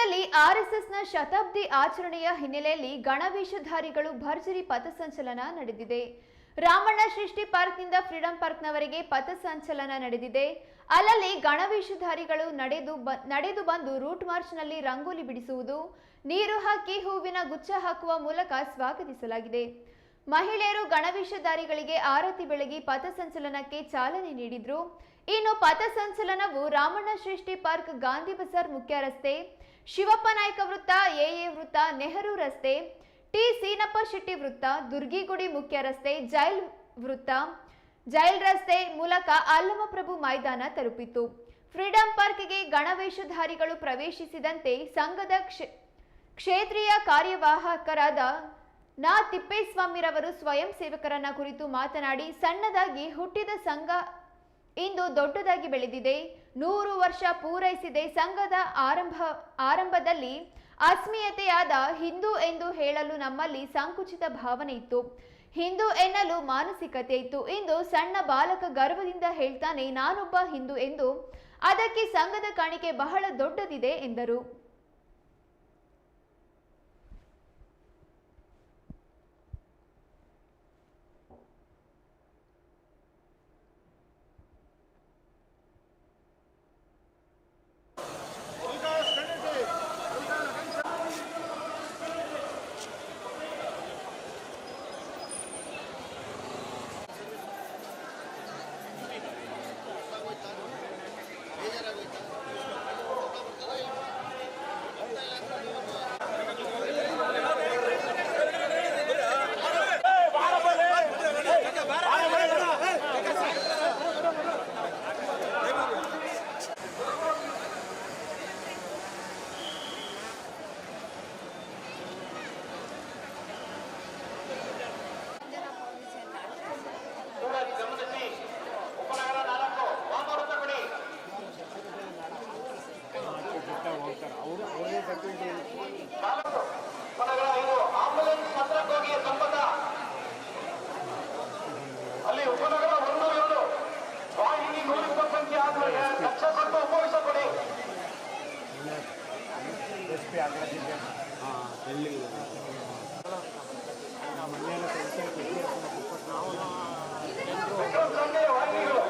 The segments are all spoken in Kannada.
ನಗರದಲ್ಲಿ ಆರ್ಎಸ್ಎಸ್ನ ಶತಾಬ್ದಿ ಆಚರಣೆಯ ಹಿನ್ನೆಲೆಯಲ್ಲಿ ಗಣವೇಷಧಾರಿಗಳು ಭರ್ಜರಿ ಪಥಸಂಚಲನ ನಡೆದಿದೆ. ರಾಮಣ್ಣ ಸೃಷ್ಟಿ ಪಾರ್ಕ್ನಿಂದ ಫ್ರೀಡಂ ಪಾರ್ಕ್ನವರೆಗೆ ಪಥಸಂಚಲನ ನಡೆದಿದೆ. ಅಲ್ಲಲ್ಲಿ ಗಣವೇಷಧಾರಿಗಳು ನಡೆದು ನಡೆದು ಬಂದು ರೂಟ್ ಮಾರ್ಚ್ನಲ್ಲಿ ರಂಗೋಲಿ ಬಿಡಿಸುವುದು, ನೀರು ಹಾಕಿ ಹೂವಿನ ಗುಚ್ಛ ಹಾಕುವ ಮೂಲಕ ಸ್ವಾಗತಿಸಲಾಗಿದೆ. ಮಹಿಳೆಯರು ಗಣವೇಷಧಾರಿಗಳಿಗೆ ಆರತಿ ಬೆಳಗಿ ಪಥಸಂಚಲನಕ್ಕೆ ಚಾಲನೆ ನೀಡಿದ್ರು. ಇನ್ನು ಪಥಸಂಚಲನವು ರಾಮಣ್ಣ ಶ್ರೇಷ್ಠಿ ಪಾರ್ಕ್ ಗಾಂಧಿ ಬಜಾರ್ ಮುಖ್ಯ ರಸ್ತೆ, ಶಿವಪ್ಪ ನಾಯ್ಕ ವೃತ್ತ, ಎಎ ವೃತ್ತ, ನೆಹರು ರಸ್ತೆ, ಟಿ ಸೀನಪ್ಪ ಶೆಟ್ಟಿ ವೃತ್ತ, ದುರ್ಗಿಗುಡಿ ಮುಖ್ಯ ರಸ್ತೆ, ಜೈಲ್ ವೃತ್ತ, ಜೈಲ್ ರಸ್ತೆ ಮೂಲಕ ಅಲ್ಲಮಪ್ರಭು ಮೈದಾನ ತಲುಪಿತು. ಫ್ರೀಡಂ ಪಾರ್ಕ್ಗೆ ಗಣವೇಷಧಾರಿಗಳು ಪ್ರವೇಶಿಸಿದಂತೆ ಸಂಘದ ಕ್ಷ- ಕ್ಷೇತ್ರೀಯ ಕಾರ್ಯವಾಹಕರಾದ ನಾ ತಿಪ್ಪೇಸ್ವಾಮಿರವರು ಸ್ವಯಂ ಸೇವಕರನ್ನ ಕುರಿತು ಮಾತನಾಡಿ, ಸಣ್ಣದಾಗಿ ಹುಟ್ಟಿದ ಸಂಘ ಇಂದು ದೊಡ್ಡದಾಗಿ ಬೆಳೆದಿದೆ. ನೂರು ವರ್ಷ ಪೂರೈಸಿದೆ ಸಂಘದ ಆರಂಭ, ಆರಂಭದಲ್ಲಿ ಅಸ್ಮಿಯತೆಯಾದ ಹಿಂದೂ ಎಂದು ಹೇಳಲು ನಮ್ಮಲ್ಲಿ ಸಂಕುಚಿತ ಭಾವನೆ ಇತ್ತು. ಹಿಂದೂ ಎನ್ನಲು ಮಾನಸಿಕತೆ ಇತ್ತು. ಇಂದು ಸಣ್ಣ ಬಾಲಕ ಗರ್ವದಿಂದ ಹೇಳ್ತಾನೆ, ನಾನೊಬ್ಬ ಹಿಂದೂ ಎಂದು. ಅದಕ್ಕೆ ಸಂಘದ ಕಾಣಿಕೆ ಬಹಳ ದೊಡ್ಡದಿದೆ ಎಂದರು. ಉಪನಗರ ಒಂದು ಎರಡು ಇಲ್ಲಿ ನೂರ ಇಪ್ಪತ್ತು ಸಂಖ್ಯೆ ಆದ್ಮೇಲೆ ಲಕ್ಷ ಕೊಟ್ಟು ಉಪಯೋಗಿಸಕೊಡಿ ವಿಕ್ರಮ್ ಸಂಖ್ಯೆ ವಾಹಿನಿಗಳು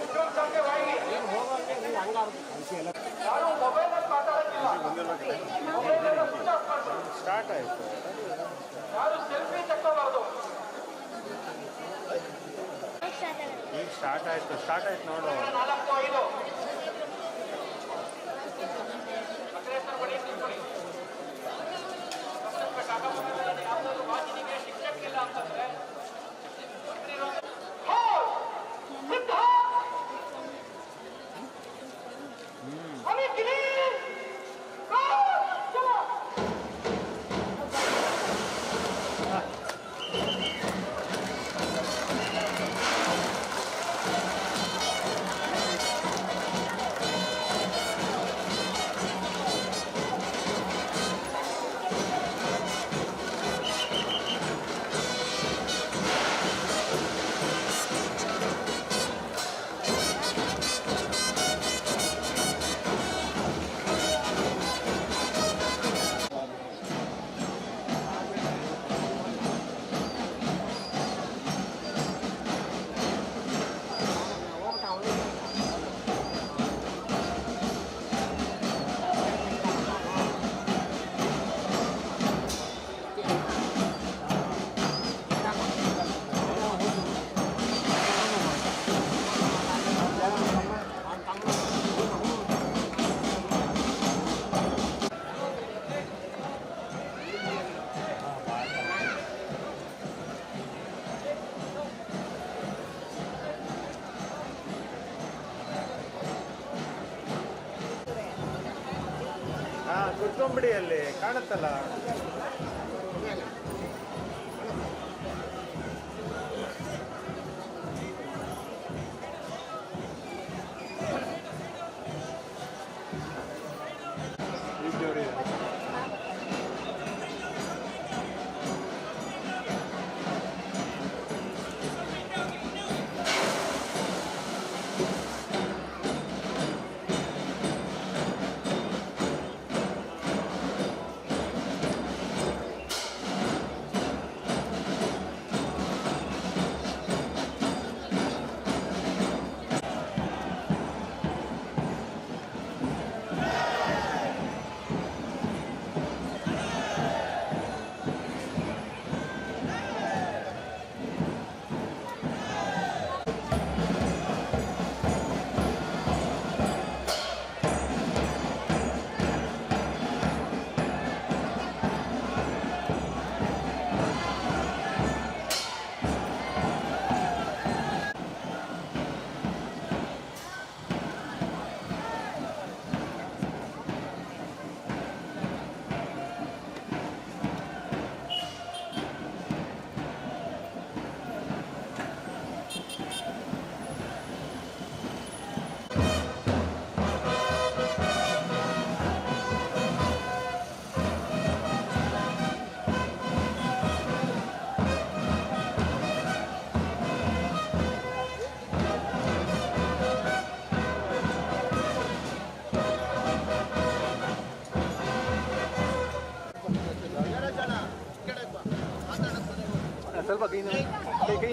ವಿಕ್ರಮ್ ಸಂಖ್ಯೆ ವಾಹಿನಿ ಯಾರು ಮೊಬೈಲ್ ಮಾತಾಡೋದಿಲ್ಲ. ಸ್ಟಾರ್ಟ್ ಆಯಿತು. ಸ್ಟಾರ್ಟ್ ಆಯಿತು ಸ್ಟಾರ್ಟ್ ಆಯ್ತು ನೋಡು. ನಾಲ್ಕು ಕುತ್ಕೊಂಬಿಡಿ ಅಲ್ಲಿ ಕಾಣುತ್ತಲ್ಲ?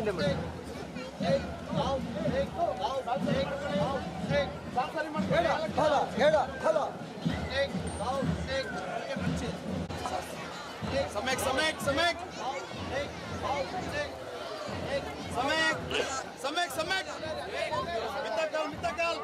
ಹಿಂದೆ ಮಾಡಿ ಸಮೇಕ್ ಸಮೇಕ್ ಸಮೇಕ್ ಸಮೇಕ್ ಸಮೇಕ್ ಸಮೇಕ್ ಮಿತ್ತಕಾಲ್ ಮಿತ್ತಕಾಲ್